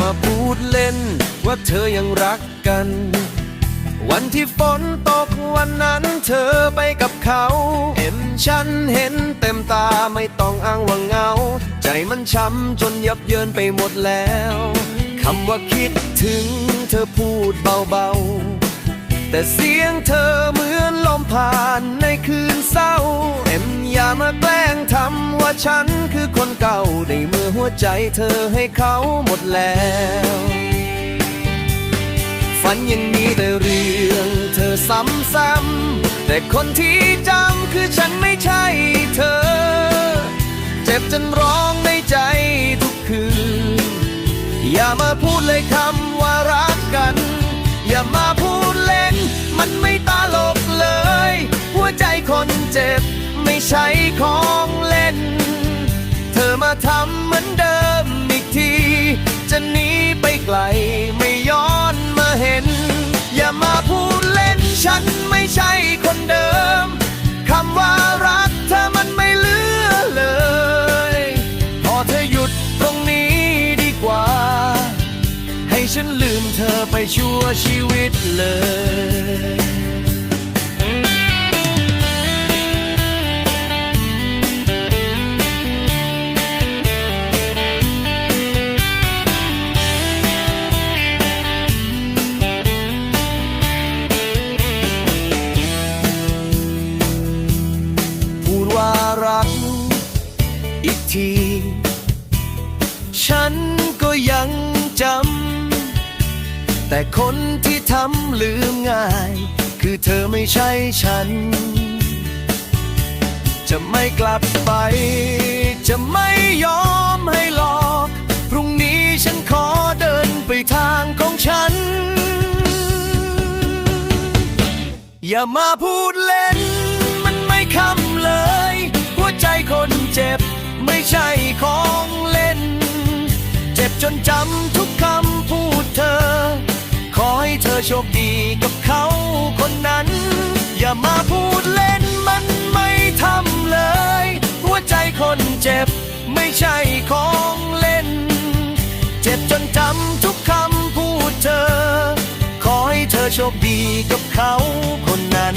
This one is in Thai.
มาพูดเล่น ว่าเธอยังรักกัน วันที่ฝนตกวันนั้นเธอไปกับเขา เห็นฉันเห็นเต็มตาไม่ต้องอ้างว่าเหงา ใจมันช้ำจนยับเยินไปหมดแล้วคำว่าคิดถึงเธอพูดเบาๆ แต่เสียงเธอเหมือนลมผ่านในคืนเศร้า เอ็มอย่ามาแกล้งทำว่าฉันคือคนเก่าในเมื่อหัว ใจเธอให้เขาหมดแล้ว ฝันยังมีแต่เรื่องเธอซ้ำๆแต่คนที่จำคือฉันไม่ใช่เธอ เจ็บจนร้องในใจทุกคืน อย่ามาพูดเลยคำว่ารักกัน อย่ามาพูดเล่น มันไม่ตลกเลย หัวใจคนเจ็บไม่ใช่ของเล่นเธอ มาทำเหมือนเดิมอีกที จะหนีไปไกลไม่ย้อนมาเห็น อย่ามาพูดเล่นฉันไม่ใช่คนเดิมคำว่ารักเธอมันไม่เหลือเลย พอเธอหยุดตรงนี้ดีกว่า ให้ฉันลืมเธอไปชั่วชีวิตเลย อีกที ฉันก็ยังจำ แต่คนที่ทำลืมง่าย คือเธอไม่ใช่ฉัน จะไม่กลับไป จะไม่ยอมให้หลอก พรุ่งนี้ฉันขอเดินไปทางของฉัน อย่ามาพูดเล่น มันไม่คำ จนจำทุกคำพูดเธอ ขอให้เธอโชคดีกับเขาคนนั้น อย่ามาพูดเล่นมันไม่ทำเลย หัวใจคนเจ็บไม่ใช่ของเล่น เจ็บจนจำทุกคำพูดเธอ ขอให้เธอโชคดีกับเขาคนนั้น